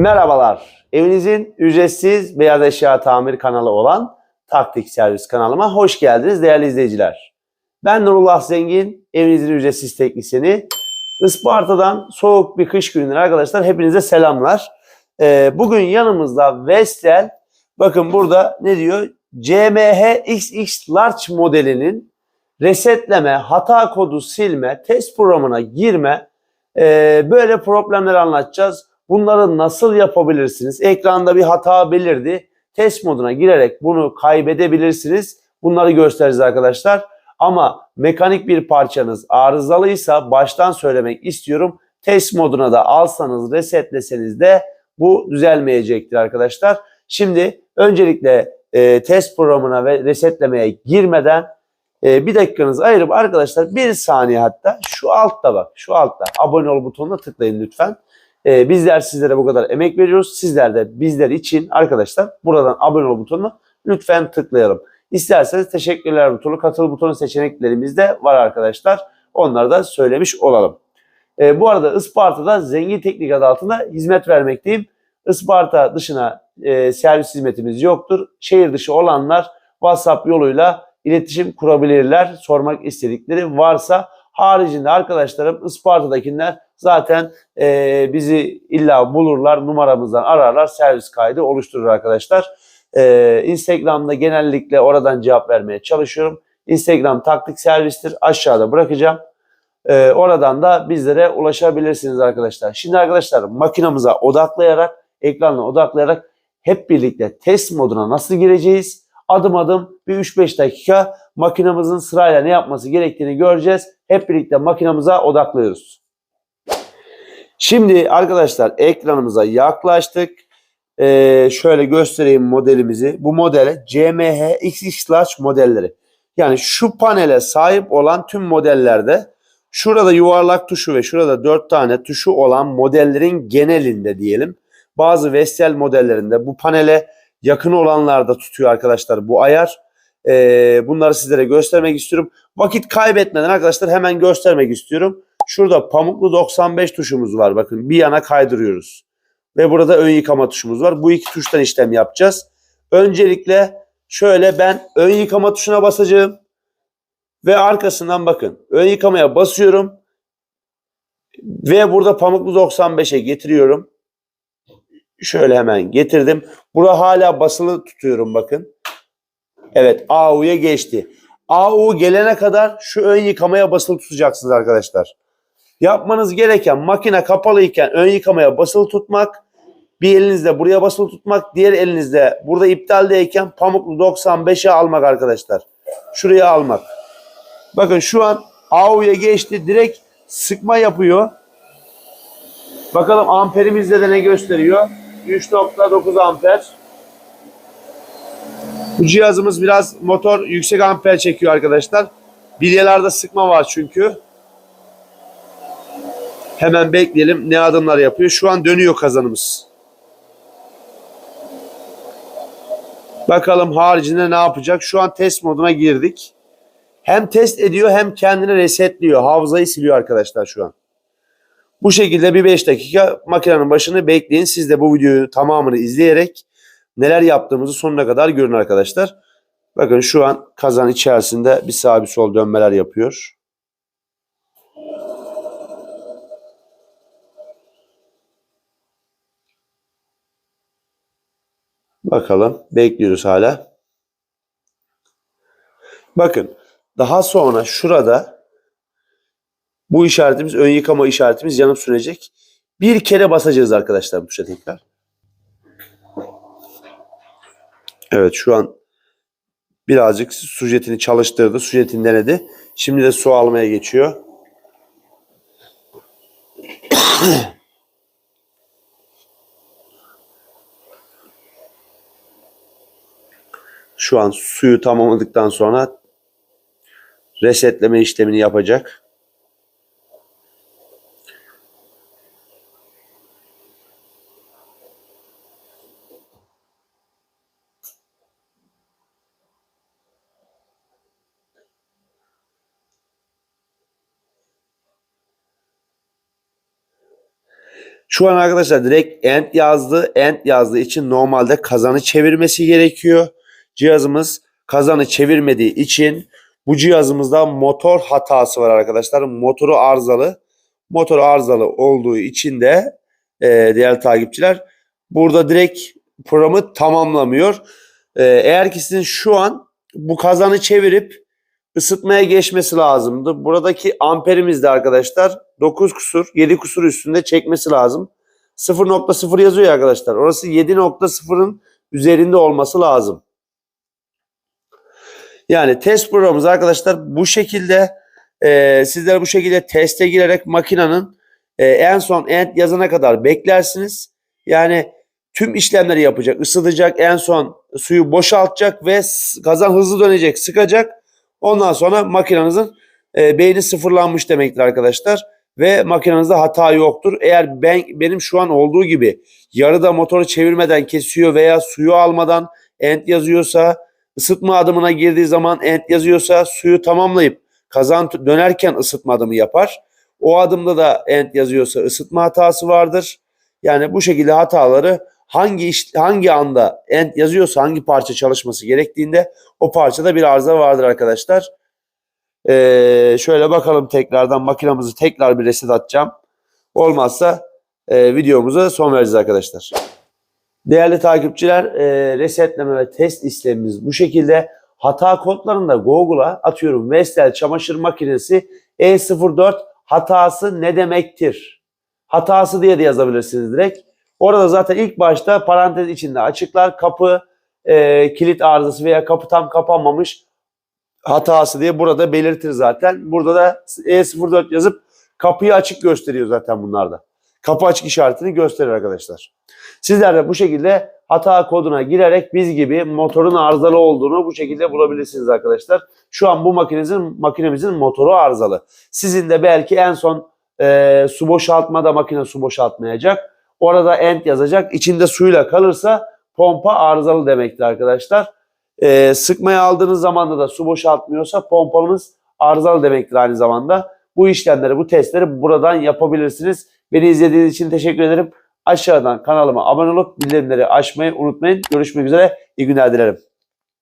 Merhabalar. Evinizin ücretsiz beyaz eşya tamir kanalı olan Taktik Servis kanalıma hoş geldiniz değerli izleyiciler. Ben Nurullah Zengin, evinizin ücretsiz teknisyeni. Isparta'dan soğuk bir kış gününden arkadaşlar hepinize selamlar. Ee, bugün yanımızda Vestel, bakın burada ne diyor? CMH XX Large modelinin resetleme, hata kodu silme, test programına girme, ee, böyle problemleri anlatacağız. Bunları nasıl yapabilirsiniz? Ekranda bir hata belirdi. Test moduna girerek bunu kaybedebilirsiniz. Bunları göstereceğiz arkadaşlar. Ama mekanik bir parçanız arızalıysa baştan söylemek istiyorum. Test moduna da alsanız, resetleseniz de bu düzelmeyecektir arkadaşlar. Şimdi öncelikle e, test programına ve resetlemeye girmeden e, bir dakikanızı ayırıp arkadaşlar bir saniye hatta şu altta bak şu altta abone ol butonuna tıklayın lütfen. Ee, bizler sizlere bu kadar emek veriyoruz. Sizler de bizler için arkadaşlar buradan abone ol butonuna lütfen tıklayalım. İsterseniz teşekkürler butonu, katıl butonu seçeneklerimiz de var arkadaşlar. Onları da söylemiş olalım. Ee, bu arada Isparta'da Zengin Teknik adı altında hizmet vermekteyim. Isparta dışına e, servis hizmetimiz yoktur. Şehir dışı olanlar WhatsApp yoluyla iletişim kurabilirler. Sormak istedikleri varsa haricinde arkadaşlarım Isparta'dakiler zaten e, bizi illa bulurlar, numaramızdan ararlar, servis kaydı oluşturur arkadaşlar. E, Instagram'da genellikle oradan cevap vermeye çalışıyorum. Instagram taktik servistir. Aşağıda bırakacağım. E, oradan da bizlere ulaşabilirsiniz arkadaşlar. Şimdi arkadaşlar makinamıza odaklayarak, ekranla odaklayarak hep birlikte test moduna nasıl gireceğiz? Adım adım bir 3-5 dakika makinamızın sırayla ne yapması gerektiğini göreceğiz. Hep birlikte makinamıza odaklıyoruz. Şimdi arkadaşlar ekranımıza yaklaştık. Ee, şöyle göstereyim modelimizi. Bu modele CMH XX Large modelleri. Yani şu panele sahip olan tüm modellerde şurada yuvarlak tuşu ve şurada 4 tane tuşu olan modellerin genelinde diyelim. Bazı Vestel modellerinde bu panele yakın olanlarda tutuyor arkadaşlar bu ayar. Ee, bunları sizlere göstermek istiyorum. Vakit kaybetmeden arkadaşlar hemen göstermek istiyorum. Şurada pamuklu 95 tuşumuz var. Bakın bir yana kaydırıyoruz. Ve burada ön yıkama tuşumuz var. Bu iki tuştan işlem yapacağız. Öncelikle şöyle ben ön yıkama tuşuna basacağım. Ve arkasından bakın ön yıkamaya basıyorum. Ve burada pamuklu 95'e getiriyorum. Şöyle hemen getirdim. Bura hala basılı tutuyorum bakın. Evet AU'ya geçti. AU gelene kadar şu ön yıkamaya basılı tutacaksınız arkadaşlar. Yapmanız gereken makine kapalıyken ön yıkamaya basılı tutmak. Bir elinizde buraya basılı tutmak. Diğer elinizde burada iptaldeyken pamuklu 95'e almak arkadaşlar. Şuraya almak. Bakın şu an AU'ya geçti. Direkt sıkma yapıyor. Bakalım amperimizde de ne gösteriyor? 3.9 amper. Bu cihazımız biraz motor yüksek amper çekiyor arkadaşlar. Bilyelarda sıkma var çünkü. Hemen bekleyelim ne adımlar yapıyor. Şu an dönüyor kazanımız. Bakalım haricinde ne yapacak. Şu an test moduna girdik. Hem test ediyor hem kendini resetliyor. Hafızayı siliyor arkadaşlar şu an. Bu şekilde bir 5 dakika makinenin başını bekleyin. Siz de bu videoyu tamamını izleyerek neler yaptığımızı sonuna kadar görün arkadaşlar. Bakın şu an kazan içerisinde bir sağ bir sol dönmeler yapıyor. Bakalım. Bekliyoruz hala. Bakın. Daha sonra şurada bu işaretimiz ön yıkama işaretimiz yanıp sönecek. Bir kere basacağız arkadaşlar bu tekrar. Evet şu an birazcık su jetini çalıştırdı. Su jetini denedi. Şimdi de su almaya geçiyor. Şu an suyu tamamladıktan sonra resetleme işlemini yapacak. Şu an arkadaşlar direkt end yazdı. End yazdığı için normalde kazanı çevirmesi gerekiyor. Cihazımız kazanı çevirmediği için bu cihazımızda motor hatası var arkadaşlar. Motoru arızalı. Motoru arızalı olduğu için de e, değerli takipçiler burada direkt programı tamamlamıyor. E, eğer ki sizin şu an bu kazanı çevirip ısıtmaya geçmesi lazımdı. Buradaki amperimiz de arkadaşlar 9 kusur 7 kusur üstünde çekmesi lazım. 0.0 yazıyor ya arkadaşlar. Orası 7.0'ın üzerinde olması lazım. Yani test programımız arkadaşlar bu şekilde e, sizler bu şekilde teste girerek makinenin e, en son end yazana kadar beklersiniz. Yani tüm işlemleri yapacak, ısıtacak, en son suyu boşaltacak ve kazan hızlı dönecek, sıkacak. Ondan sonra makinenizin e, beyni sıfırlanmış demektir arkadaşlar. Ve makinenizde hata yoktur. Eğer ben benim şu an olduğu gibi yarıda motoru çevirmeden kesiyor veya suyu almadan end yazıyorsa, ısıtma adımına girdiği zaman end yazıyorsa suyu tamamlayıp kazan dönerken ısıtma adımı yapar. O adımda da end yazıyorsa ısıtma hatası vardır. Yani bu şekilde hataları hangi iş, hangi anda end yazıyorsa hangi parça çalışması gerektiğinde o parçada bir arıza vardır arkadaşlar. Ee, şöyle bakalım tekrardan makinamızı tekrar bir reset atacağım. Olmazsa e, videomuza son vereceğiz arkadaşlar. Değerli takipçiler e, resetleme ve test işlemimiz bu şekilde. Hata kodlarında Google'a atıyorum Vestel çamaşır makinesi E04 hatası ne demektir? Hatası diye de yazabilirsiniz direkt. Orada zaten ilk başta parantez içinde açıklar kapı e, kilit arızası veya kapı tam kapanmamış hatası diye burada belirtir zaten. Burada da E04 yazıp kapıyı açık gösteriyor zaten bunlarda. Kapı açık işaretini gösterir arkadaşlar. Sizler de bu şekilde hata koduna girerek biz gibi motorun arızalı olduğunu bu şekilde bulabilirsiniz arkadaşlar. Şu an bu makinemizin makinemizin motoru arızalı. Sizin de belki en son e, su boşaltmada makine su boşaltmayacak. Orada end yazacak. İçinde suyla kalırsa pompa arızalı demektir arkadaşlar. E, sıkmaya aldığınız zamanda da su boşaltmıyorsa pompanız arızalı demektir aynı zamanda. Bu işlemleri, bu testleri buradan yapabilirsiniz. Beni izlediğiniz için teşekkür ederim. Aşağıdan kanalıma abone olup bildirimleri açmayı unutmayın. Görüşmek üzere. İyi günler dilerim.